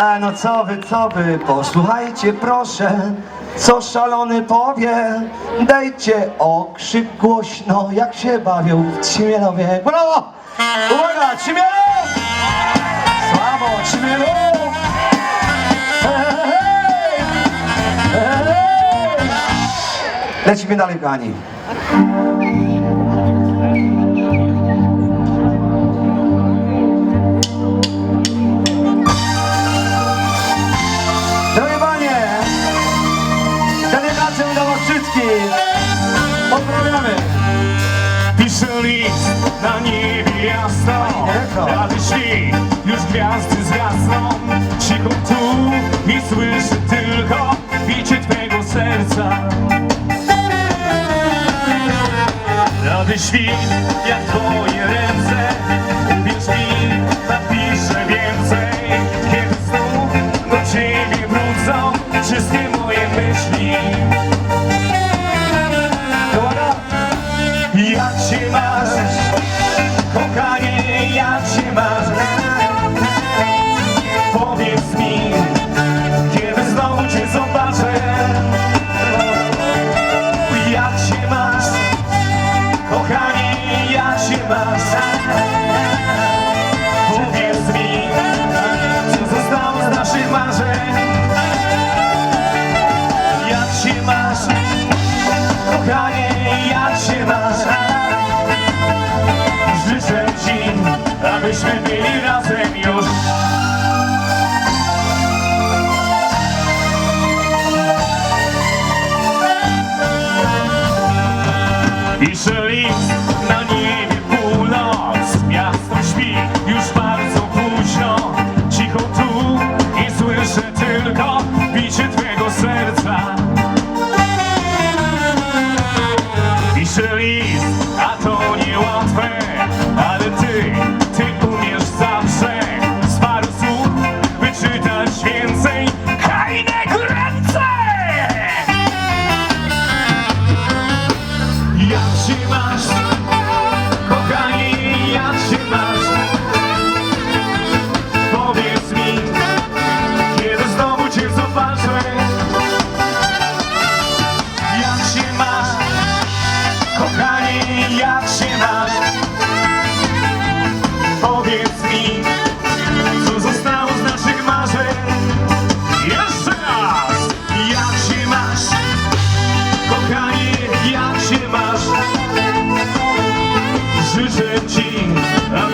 A no co wy, co wy, posłuchajcie proszę, co szalony powie. Dajcie okrzyk głośno, jak się bawią w Ćmielowie. Brawo! Uwaga, Ćmielów! Słabo! Hej! Lecimy dalej, kochani. Pozdrawiamy. Piszę list na niebie jasno. Rady śni, już gwiazdy zgasną Cicho tu i słyszę tylko bicie Twego serca Rady świt jak Twoje ręce abyśmy byli razem już. Piszę list na niebie północ Miasto śpi już bardzo późno. Cicho tu i słyszę tylko bicie Twego serca. Piszę list,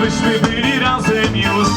abyśmy byli razem już